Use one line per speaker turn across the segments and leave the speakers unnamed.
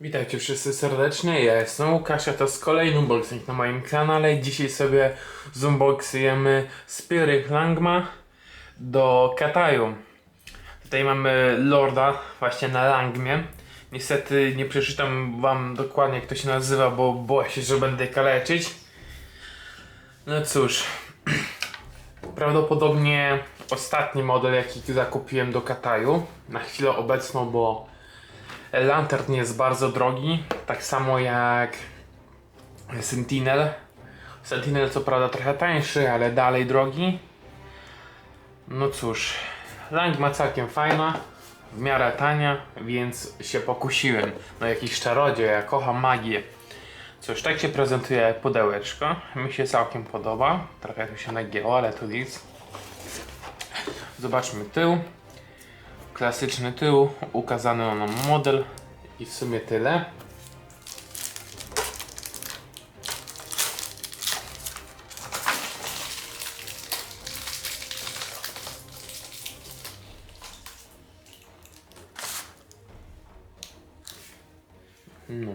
Witajcie wszyscy serdecznie, ja jestem Łukasz, a to jest kolejny unboxing na moim kanale. Dzisiaj sobie zunboxujemy Spirit Langma do Kataju. Tutaj mamy Lorda właśnie na Langmie. Niestety nie przeczytam wam dokładnie jak to się nazywa, bo boję się, że będę kaleczyć. No cóż, prawdopodobnie ostatni model jaki zakupiłem do Kataju na chwilę obecną, bo Lantern jest bardzo drogi, tak samo jak Sentinel. Sentinel co prawda trochę tańszy, ale dalej drogi. No cóż, Lang ma całkiem fajna, w miarę tania, więc się pokusiłem. No jakiś czarodziej, ja kocham magię. Cóż, tak się prezentuje pudełeczko. Mi się całkiem podoba. Trochę tu się nagięło, ale to nic. Zobaczmy tył klasyczny tył, ukazany nam model i w sumie tyle. No.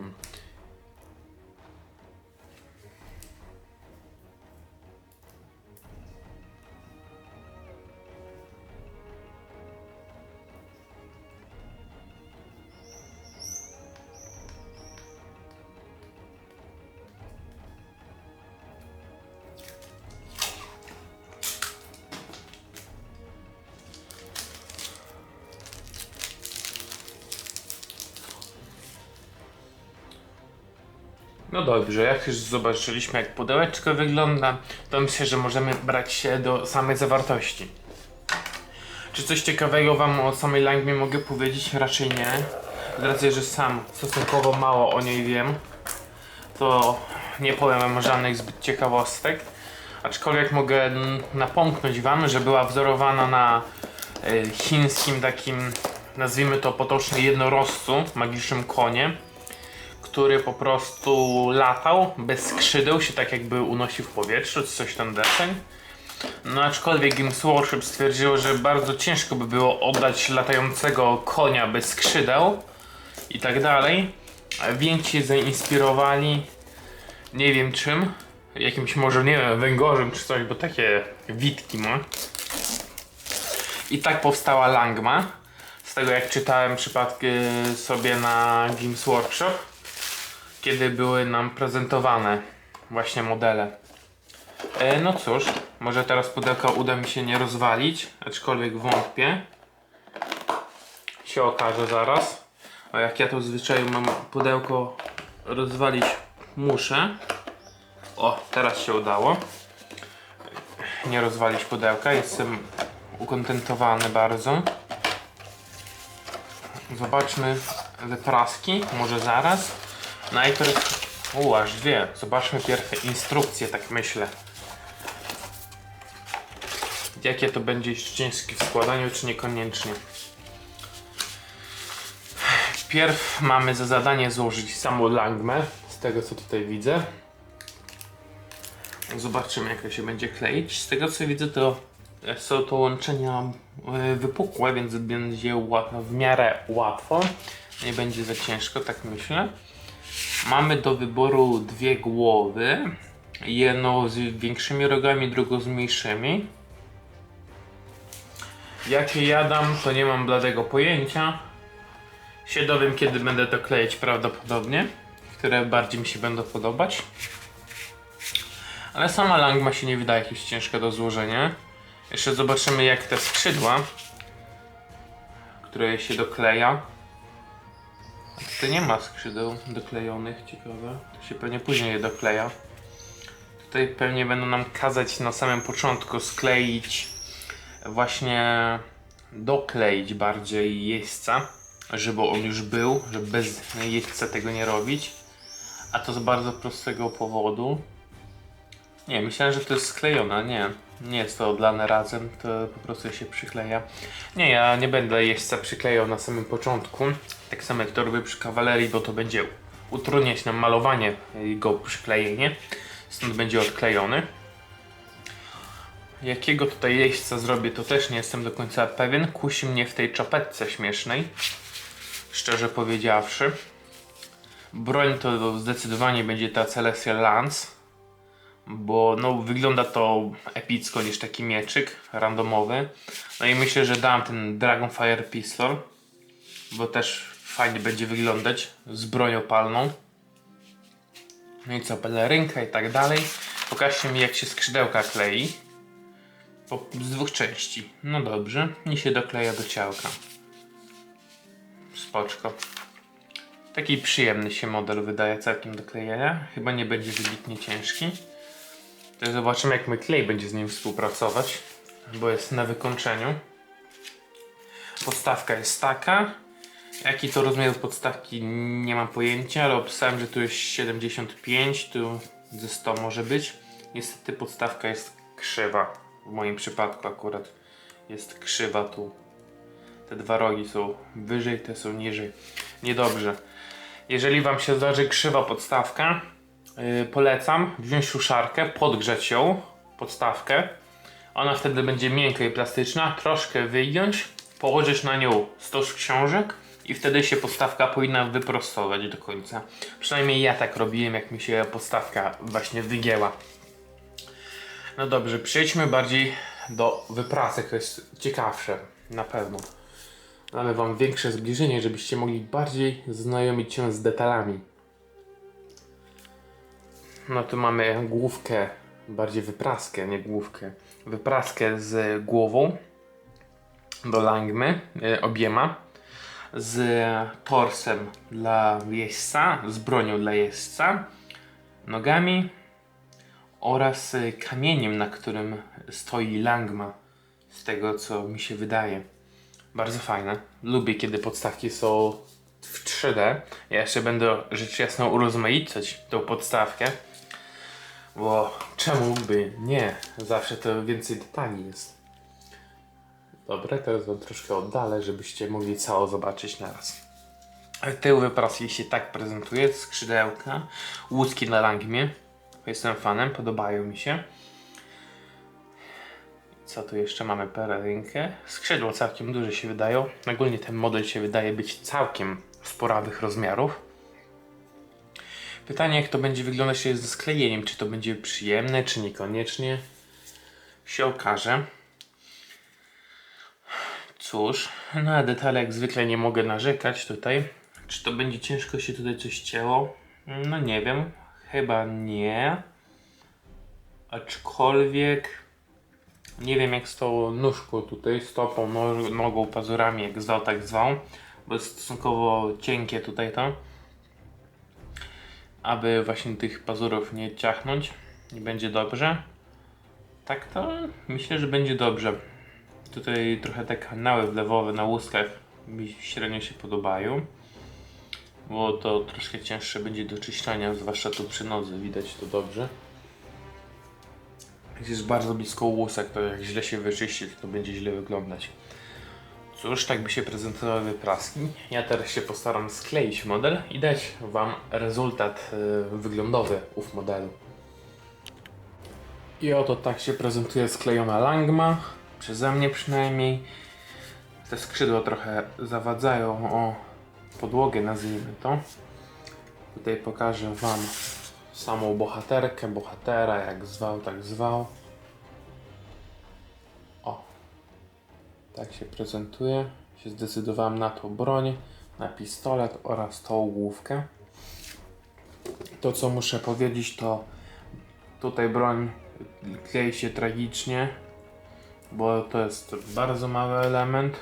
No dobrze, jak już zobaczyliśmy jak pudełeczko wygląda, to myślę, że możemy brać się do samej zawartości. Czy coś ciekawego wam o samej Langmie mogę powiedzieć? Raczej nie. Z racji, że sam stosunkowo mało o niej wiem, to nie powiem wam żadnych zbyt ciekawostek. Aczkolwiek mogę napomknąć wam, że była wzorowana na y, chińskim takim, nazwijmy to potocznie jednorożcu, magicznym konie który po prostu latał bez skrzydeł, się tak jakby unosił w powietrzu, czy coś tam deseń. No aczkolwiek Games Workshop stwierdziło, że bardzo ciężko by było oddać latającego konia bez skrzydeł i tak dalej. Więc się zainspirowali nie wiem czym, jakimś może nie wiem, węgorzem czy coś, bo takie witki ma. I tak powstała Langma. Z tego jak czytałem przypadki sobie na Games Workshop kiedy były nam prezentowane właśnie modele. E, no cóż, może teraz pudełka uda mi się nie rozwalić, aczkolwiek wątpię. Się okaże zaraz. A jak ja to zwyczaju mam pudełko rozwalić muszę. O, teraz się udało. Nie rozwalić pudełka, jestem ukontentowany bardzo. Zobaczmy wypraski, może zaraz. Najpierw. U, aż dwie. Zobaczmy pierwsze instrukcje, tak myślę. Jakie to będzie ciężkie w składaniu, czy niekoniecznie. Pierw mamy za zadanie złożyć samą langmę, z tego co tutaj widzę. Zobaczymy jak to się będzie kleić. Z tego co widzę to są to łączenia e, wypukłe, więc będzie w miarę łatwo. Nie będzie za ciężko, tak myślę. Mamy do wyboru dwie głowy. Jedną z większymi rogami, drugą z mniejszymi. Jakie ja dam, to nie mam bladego pojęcia. Się dowiem, kiedy będę to kleić prawdopodobnie. Które bardziej mi się będą podobać. Ale sama langma się nie wydaje jakieś ciężka do złożenia. Jeszcze zobaczymy jak te skrzydła, które się dokleja. To nie ma skrzydeł doklejonych, ciekawe. To się pewnie później je dokleja. Tutaj pewnie będą nam kazać na samym początku skleić, właśnie dokleić bardziej jeźdźca, żeby on już był, żeby bez jeźdźca tego nie robić. A to z bardzo prostego powodu. Nie, myślałem, że to jest sklejone, nie. Nie jest to odlane razem, to po prostu się przykleja. Nie, ja nie będę jeźdźca przyklejał na samym początku. Tak samo jak to robię przy kawalerii, bo to będzie utrudniać nam malowanie jego przyklejenie. Stąd będzie odklejony. Jakiego tutaj jeźdźca zrobię, to też nie jestem do końca pewien. Kusi mnie w tej czapetce śmiesznej. Szczerze powiedziawszy. broń to zdecydowanie będzie ta Celestial Lance, bo no, wygląda to epicko niż taki mieczyk randomowy. No i myślę, że dam ten Dragonfire Pistol, bo też fajnie będzie wyglądać z bronią palną. No i co, pelerynka i tak dalej. Pokażcie mi jak się skrzydełka klei. Po, z dwóch części. No dobrze. I się dokleja do ciałka. Spoczko. Taki przyjemny się model wydaje całkiem do klejenia. Chyba nie będzie wybitnie ciężki. To zobaczymy jak mój klej będzie z nim współpracować. Bo jest na wykończeniu. Podstawka jest taka. Jaki to rozmiar podstawki nie mam pojęcia, ale opisałem, że tu jest 75, tu ze 100 może być. Niestety podstawka jest krzywa. W moim przypadku akurat jest krzywa tu. Te dwa rogi są wyżej, te są niżej. Niedobrze. Jeżeli Wam się zdarzy krzywa podstawka, yy, polecam wziąć suszarkę, podgrzać ją, podstawkę. Ona wtedy będzie miękka i plastyczna. Troszkę wygiąć, położyć na nią stos książek i wtedy się podstawka powinna wyprostować do końca. Przynajmniej ja tak robiłem, jak mi się podstawka właśnie wygięła. No dobrze, przejdźmy bardziej do wyprasek, to jest ciekawsze, na pewno. Damy Wam większe zbliżenie, żebyście mogli bardziej znajomić się z detalami. No tu mamy główkę, bardziej wypraskę, nie główkę. Wypraskę z głową do langmy, y, obiema. Z torsem dla jeźdźca, z bronią dla jeźdźca, nogami oraz y, kamieniem, na którym stoi langma. Z tego co mi się wydaje. Bardzo fajne. Lubię, kiedy podstawki są w 3D. Ja jeszcze będę rzecz jasna urozmaicać tą podstawkę. Bo czemu by nie? Zawsze to więcej detali jest. Dobra, teraz wam troszkę oddalę, żebyście mogli cało zobaczyć naraz. Tył wypraski się tak prezentuje, skrzydełka, łódki na langmie. Jestem fanem, podobają mi się. Co tu jeszcze mamy? Pelerynkę. Skrzydła całkiem duże się wydają. Ogólnie ten model się wydaje być całkiem sporawych rozmiarów. Pytanie jak to będzie wyglądać się ze sklejeniem. Czy to będzie przyjemne, czy niekoniecznie. Się okaże. Cóż, na detale jak zwykle nie mogę narzekać tutaj. Czy to będzie ciężko się tutaj coś cięło? No nie wiem. Chyba nie. Aczkolwiek nie wiem jak z tą nóżką tutaj, stopą, no, nogą, pazurami, jak zwał, tak zwał. Bo jest stosunkowo cienkie tutaj to. Aby właśnie tych pazurów nie ciachnąć. Nie będzie dobrze. Tak to myślę, że będzie dobrze. Tutaj trochę te kanały wlewowe na łuskach mi średnio się podobają. Bo to troszkę cięższe będzie do czyszczenia, zwłaszcza tu przy nodze, widać to dobrze. Jak jest bardzo blisko łusek, to jak źle się wyczyści, to będzie źle wyglądać. Cóż, tak by się prezentowały wypraski. Ja teraz się postaram skleić model i dać Wam rezultat y, wyglądowy ów modelu. I oto tak się prezentuje sklejona langma, przeze mnie przynajmniej. Te skrzydła trochę zawadzają o podłogę, nazwijmy to. Tutaj pokażę Wam samą bohaterkę, bohatera, jak zwał, tak zwał. O, tak się prezentuje. Się zdecydowałem na tą broń, na pistolet oraz tą główkę. To co muszę powiedzieć to tutaj broń klei się tragicznie, bo to jest bardzo mały element.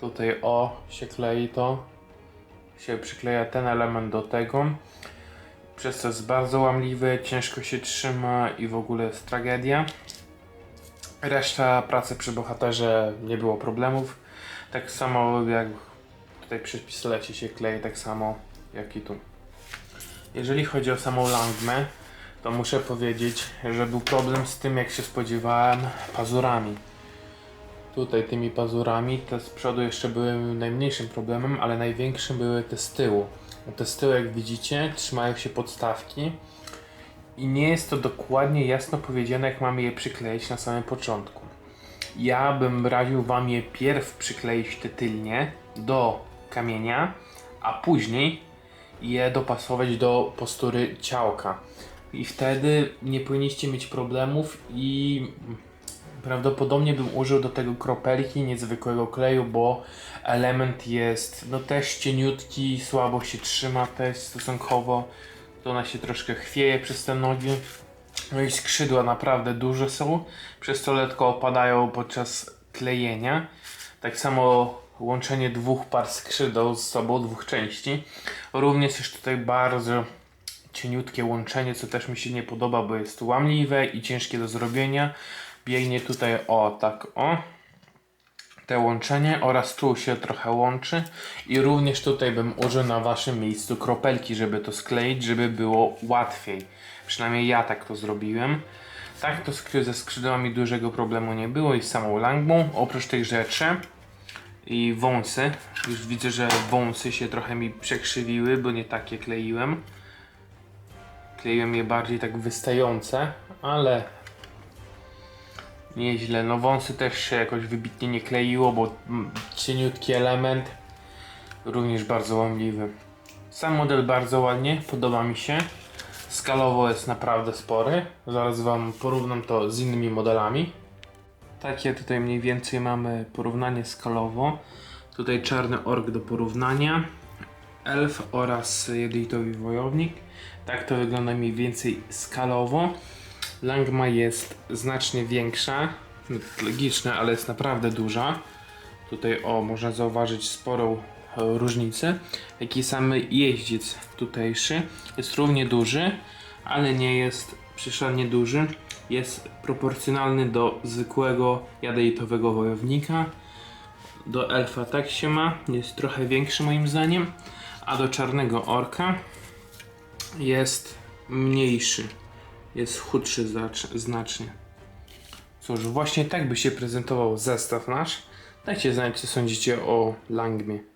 Tutaj o się klei to, się przykleja ten element do tego. Przez to jest bardzo łamliwy, ciężko się trzyma i w ogóle jest tragedia. Reszta pracy przy bohaterze nie było problemów. Tak samo jak tutaj przy pistolecie się klei, tak samo jak i tu. Jeżeli chodzi o samą langmę, to muszę powiedzieć, że był problem z tym, jak się spodziewałem, pazurami. Tutaj tymi pazurami, te z przodu jeszcze były najmniejszym problemem, ale największym były te z tyłu. Te z tyłu, jak widzicie, trzymają się podstawki i nie jest to dokładnie jasno powiedziane, jak mamy je przykleić na samym początku. Ja bym radził Wam je pierw przykleić te tylnie do kamienia, a później je dopasować do postury ciałka. I wtedy nie powinniście mieć problemów i prawdopodobnie bym użył do tego kropelki niezwykłego kleju, bo element jest no też cieniutki, słabo się trzyma też stosunkowo. To ona się troszkę chwieje przez te nogi. No i skrzydła naprawdę duże są, przez to letko opadają podczas klejenia. Tak samo łączenie dwóch par skrzydeł z sobą, dwóch części. Również jest tutaj bardzo cieniutkie łączenie, co też mi się nie podoba, bo jest łamliwe i ciężkie do zrobienia. Biegnie tutaj o tak o te łączenie oraz tu się trochę łączy i również tutaj bym użył na waszym miejscu kropelki, żeby to skleić, żeby było łatwiej. Przynajmniej ja tak to zrobiłem. Tak to ze skrzydłami dużego problemu nie było i z samą langmą. Oprócz tych rzeczy i wąsy. Już widzę, że wąsy się trochę mi przekrzywiły, bo nie takie kleiłem. Kleiłem je bardziej tak wystające, ale nieźle. No wąsy też się jakoś wybitnie nie kleiło, bo cieniutki element, również bardzo łamliwy. Sam model bardzo ładnie, podoba mi się. Skalowo jest naprawdę spory. Zaraz Wam porównam to z innymi modelami. Takie tutaj mniej więcej mamy porównanie skalowo. Tutaj czarny ork do porównania. Elf oraz jedyjtowy wojownik. Tak to wygląda mniej więcej skalowo. Langma jest znacznie większa, logiczne, ale jest naprawdę duża. Tutaj o, można zauważyć sporą e, różnicę. Jak i sam jeździec tutejszy jest równie duży, ale nie jest przyszalnie duży. Jest proporcjonalny do zwykłego jadeitowego wojownika. Do elfa tak się ma, jest trochę większy moim zdaniem, a do czarnego orka jest mniejszy. Jest chudszy znacznie. Cóż, właśnie tak by się prezentował zestaw nasz. Dajcie znać, co sądzicie o Langmie.